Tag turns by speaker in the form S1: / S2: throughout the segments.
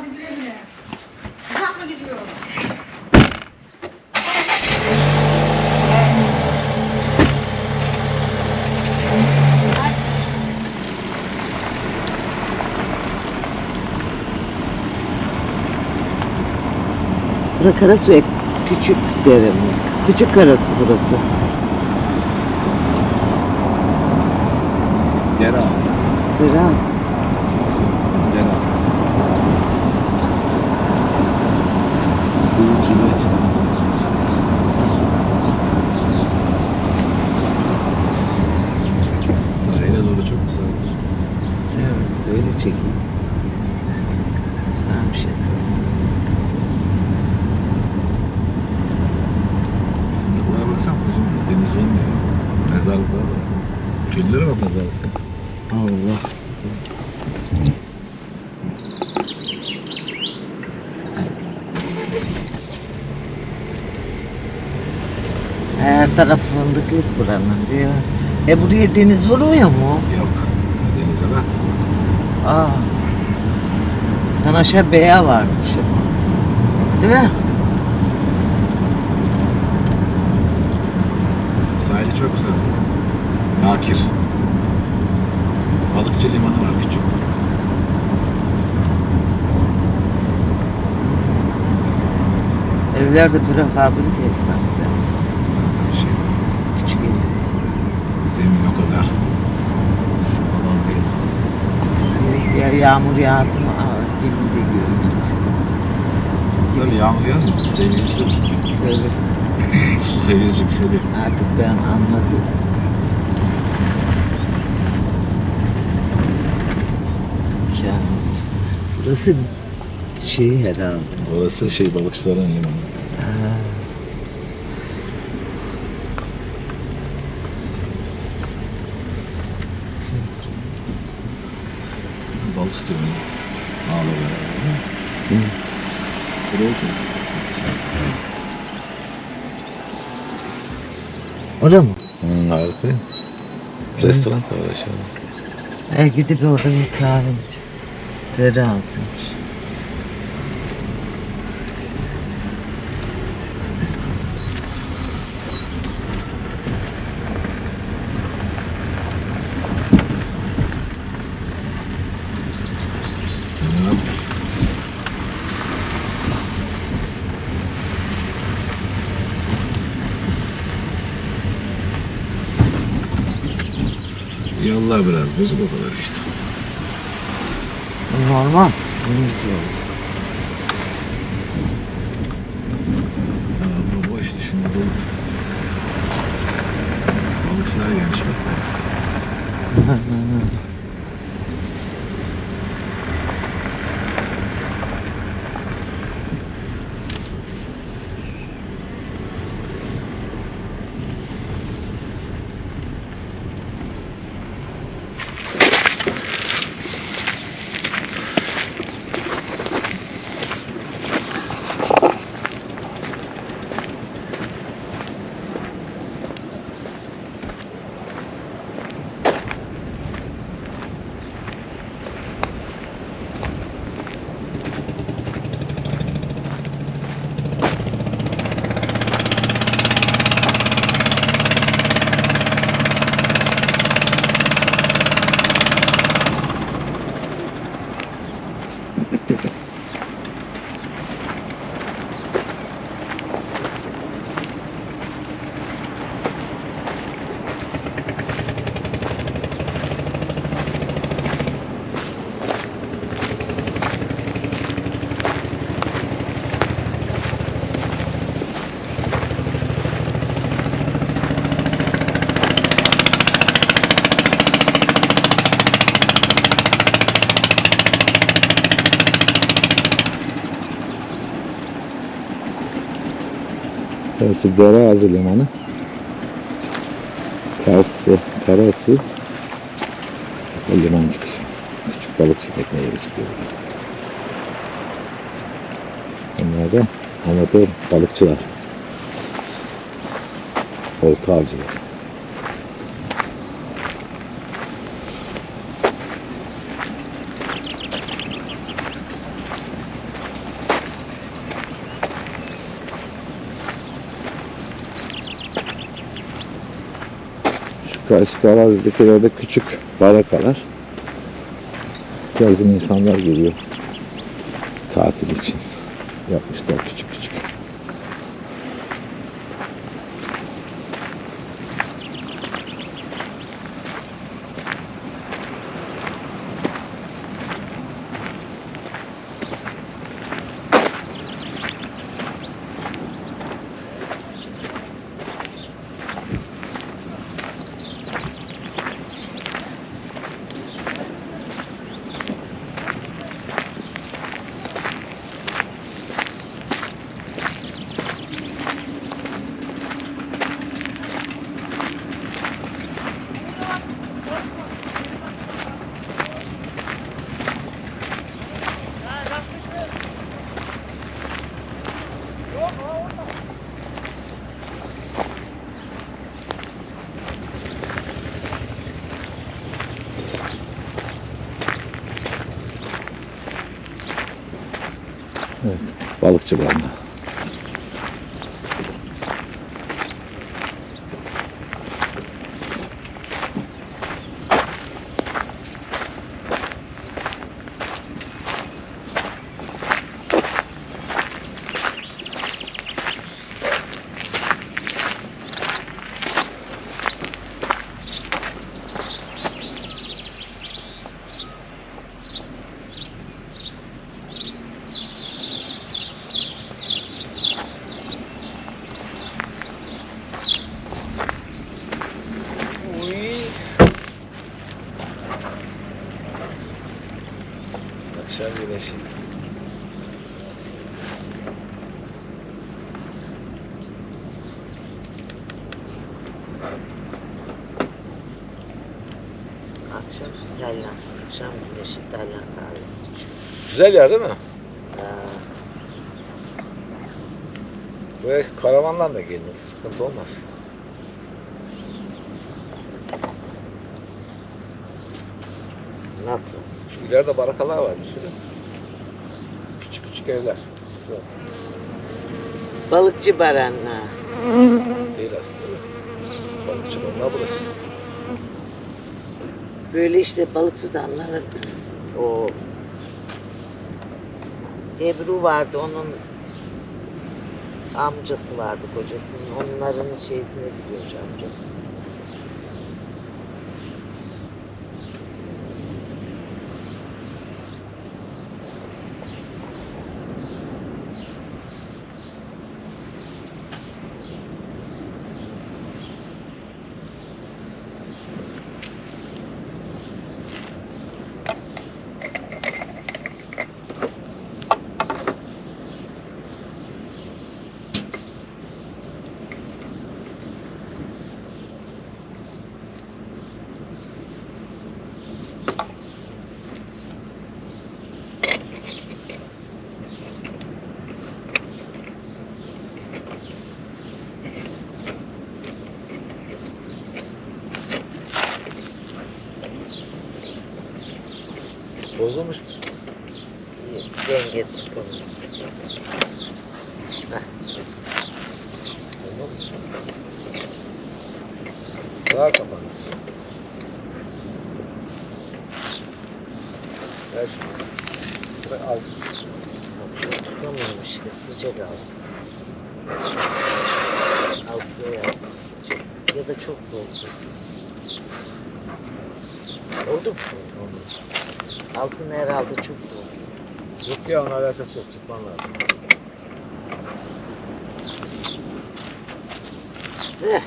S1: hadi güle güle. Uzak mı gidiyor?
S2: Burası Karasu ek- küçük dere mi? Küçük Karasu burası.
S3: Dere ağzı.
S2: Dere ağzı.
S3: Dere ağzı. Kuyumcular için. Sahile doğru çok güzel.
S2: Evet, böyle çekeyim. Güzelmiş esas.
S3: Fındıklara baksana hocam. Deniz olmuyor. Mezarlıklar var. Köylülere bak mezarlıkta.
S2: Allah. Her taraf fındıklık buranın diyor. E buraya deniz vuruyor mu?
S3: Yok. Denize bak.
S2: Aa. Buradan aşağı beya varmış. Değil mi?
S3: Sahili çok güzel. Bakir. Balıkçı limanı var küçük.
S2: Evlerde prefabrik ev sanki dersin.
S3: Tabii şey.
S2: Küçük ev.
S3: Zemin o kadar. Sağlam değil.
S2: Ya yağmur yağdı mı? Aa, gelin de gördük.
S3: Tabii yağmur yağmıyor. Seviyesi,
S2: Tabii
S3: su seviyesi yükseliyor.
S2: artık ben anladım. Ya, burası şey herhalde.
S3: Orası şey balıkçıların limanı.
S2: Ha,
S3: Balık tutuyor. Ağla beraber.
S2: evet.
S3: Buraya ki.
S2: Orada mı?
S3: Hmm, harika. Restoran da var aşağıda.
S2: E gidip orada bir kahve içeceğim. Dere
S3: Yallah biraz bozuk o kadar işte.
S2: Normal. Yolu.
S3: Ha, bu boş şimdi dolu. Balıkçılar gelmiş bak. Burası Dereazı Limanı. Karşı, Karasu. Mesela liman çıkışı. Küçük balıkçı tekneleri çıkıyor burada. Bunlar da amatör balıkçılar. Olta avcılar. Karşı arazidekilerde küçük barakalar. Yazın insanlar geliyor. Tatil için. Yapmışlar küçük küçük. Evet, balıkçı barınağı.
S4: Akşam güneşi.
S2: Akşam İtalyan, akşam güneşi İtalyan kahvesi içiyor.
S4: Güzel yer değil mi?
S2: Ha,
S4: Böyle karavandan da gelinir. Sıkıntı olmaz.
S2: nasıl?
S4: Şu ileride barakalar var bir sürü. Küçük küçük evler. Yok,
S2: Balıkçı barınağı.
S4: değil aslında. Balıkçı barınağı burası.
S2: Böyle işte balık tutanların o Ebru vardı onun amcası vardı kocasının onların şeysine gidiyormuş amcası.
S4: Bozulmuş mu?
S2: İyi, Denge tutalım.
S4: Olmaz mı? Sağa kapandı. Ver şunu. Al.
S2: Tutamıyorum işte sıcak. Altına yaz. sıcak. Ya da çok doldu. Oldu mu? Oldu. Altın herhalde çok doldu.
S4: Yok ya onun alakası yok. Tutman lazım.
S2: Eh,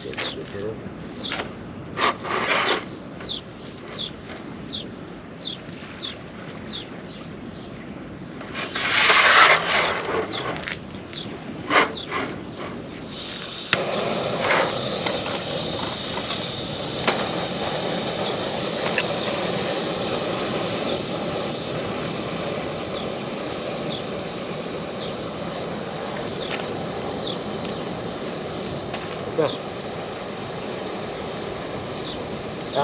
S2: sıcak gidiyor. Altı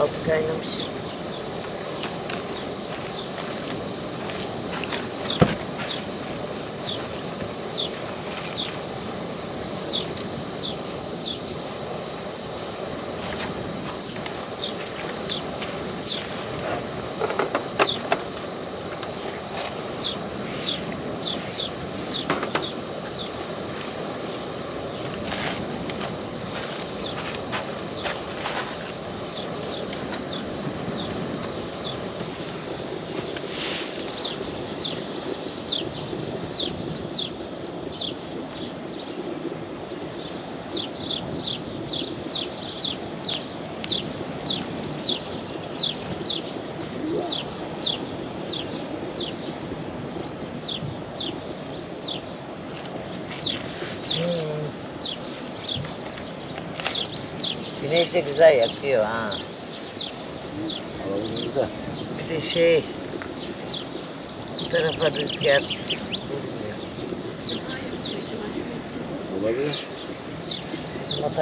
S2: обганимся. Güneş de güzel yakıyor ha.
S3: Alalım güzel.
S2: Bir de şey bu tarafa rüzgar vurmuyor.
S3: Olabilir.
S2: Bizim o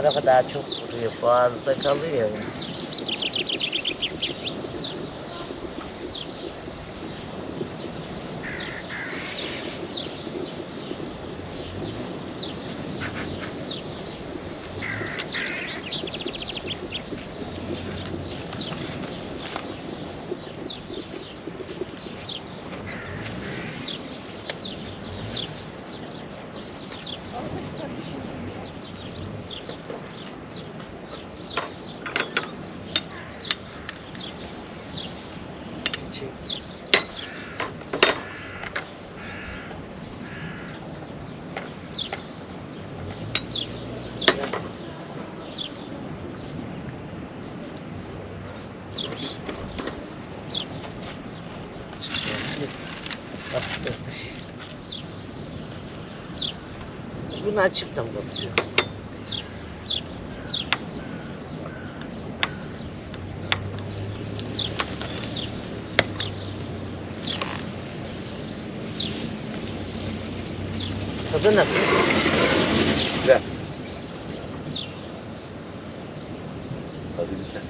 S2: Bunu açıp da basıyor? Tadı nasıl?
S3: Güzel. Tadı güzel.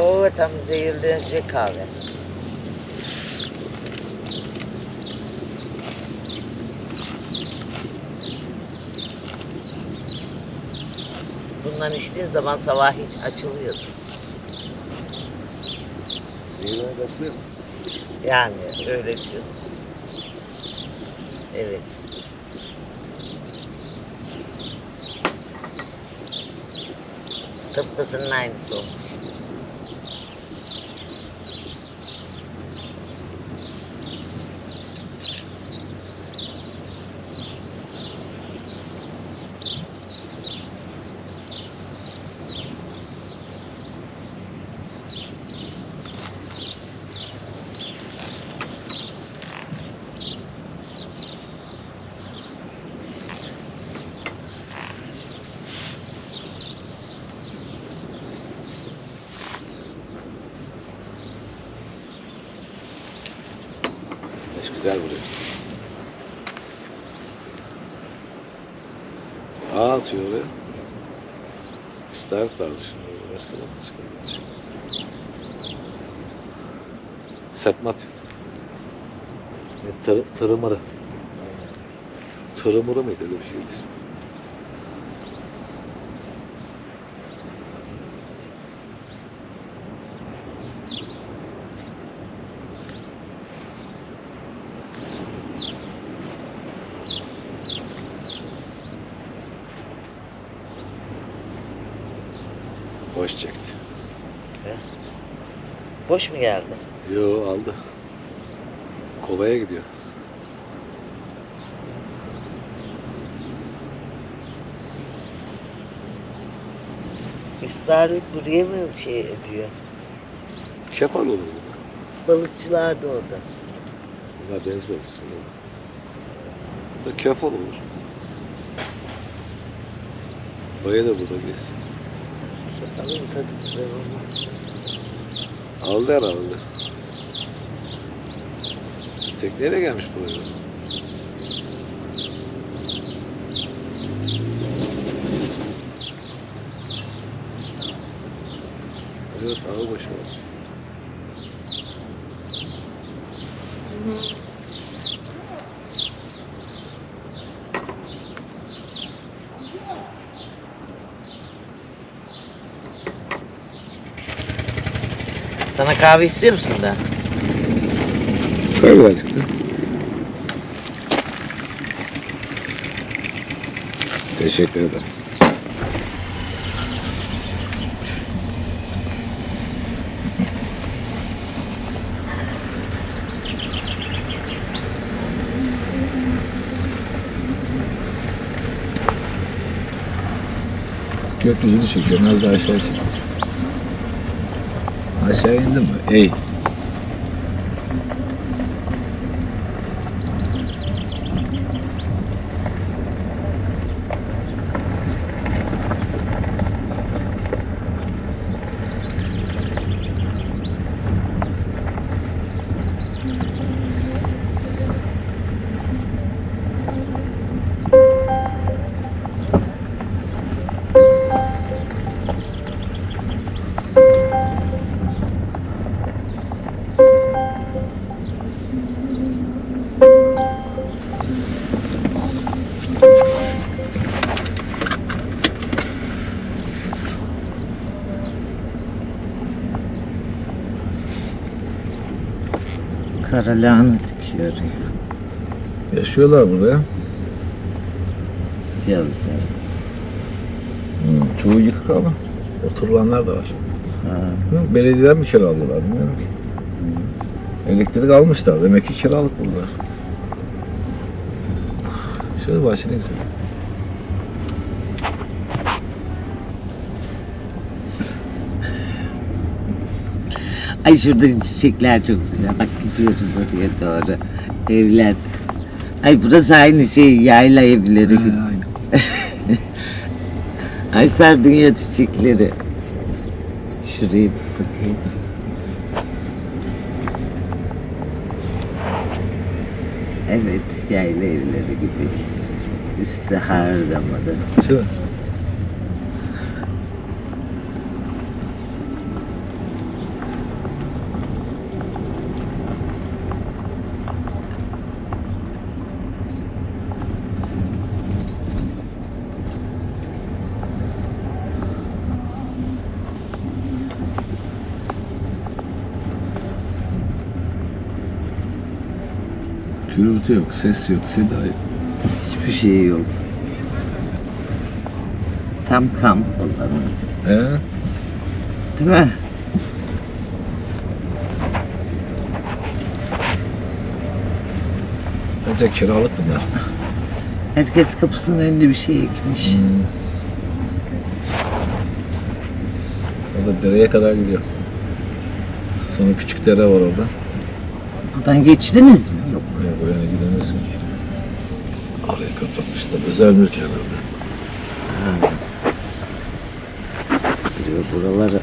S2: Oo tam zehirlenecek kahve. Bundan içtiğin zaman sabah hiç açılıyordu.
S3: Zehirler başlıyor mu?
S2: Yani öyle diyorsun. Evet. Tıpkısının aynısı olmuş.
S3: Güzel vuruyor. Ağ atıyor oraya. İstavrit vardı şimdi. Başka ne çıkıyor? Serpme atıyor. Ne, Tır, tırımırı. Tırımırı mıydı öyle bir şeydi. Boş çekti.
S2: Boş mu geldi?
S3: Yo aldı. Kovaya gidiyor.
S2: İstavrit buraya mı şey ediyor?
S3: Kefal olur bu.
S2: Balıkçılar da orada.
S3: Bunlar deniz balıkçısı. Bu da kefal olur. Baya da burada gelsin.
S2: Bakalım tadı güzel olmaz.
S3: Aldı herhalde. Tekneyle gelmiş buraya.
S4: Evet, ağır başı var. Hı hı.
S2: Sana kahve istiyor musun da?
S3: Koy birazcık da. Teşekkür ederim. Gökyüzünü çekiyorum. Az daha aşağı çek. Aşağı indin mi? Ey.
S2: Kara lahana dikiyor
S3: Yaşıyorlar burada ya.
S2: yazlar.
S3: Hı, çoğu yıkık ama oturulanlar da var.
S2: Ha.
S3: Belediyeden mi kiralıyorlar bilmiyorum ki. Elektrik almışlar. Demek ki kiralık bunlar. Şöyle bahçe ne güzel.
S2: Ay şurada çiçekler çok güzel. Bak gidiyoruz oraya doğru. Evler. Ay burası aynı şey yayla evleri gibi. Ay sardunya çiçekleri. Şuraya bir bakayım. Evet yayla evleri gibi. Üstü hardamadı.
S3: Şöyle. Gürültü yok, ses yok, seda yok.
S2: Hiçbir şey yok. Tam kamp alanı.
S3: He?
S2: Değil mi?
S3: Bence kiralık bunlar.
S2: Herkes kapısının önünde bir şey ekmiş.
S3: Hmm. O da dereye kadar gidiyor. Sonra küçük dere var orada.
S2: Buradan geçtiniz mi? Yok.
S3: Oraya bu yana gidemezsin ki. Oraya kapatmışlar. Özel mülk herhalde.
S2: Diyor buraları.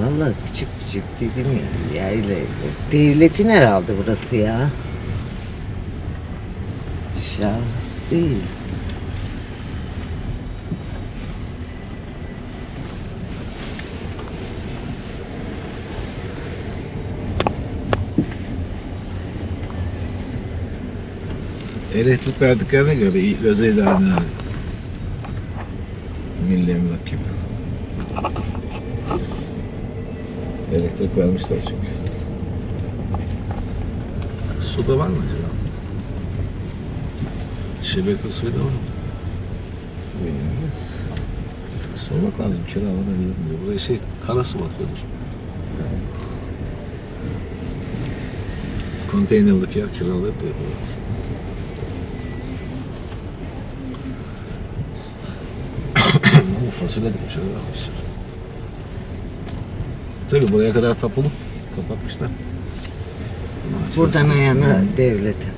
S2: Vallahi küçük küçük dedim ya yayla. Devletin herhalde burası ya. Şahıs değil.
S3: Elektrik verdiklerine göre özel idareler. Milli Elektrik vermişler çünkü. Su da var mı acaba? Şebeke suyu da var mı?
S2: Bilmiyoruz.
S3: Sormak lazım kiralanabilir mi. Buraya şey kara su bakıyordur. Konteynerlik yer kiralayıp da yaparız. Bu fasulye dikmiş öyle bakmışlar. Tabii buraya kadar tapulu. Kapatmışlar.
S2: Buradan ayağına devletin.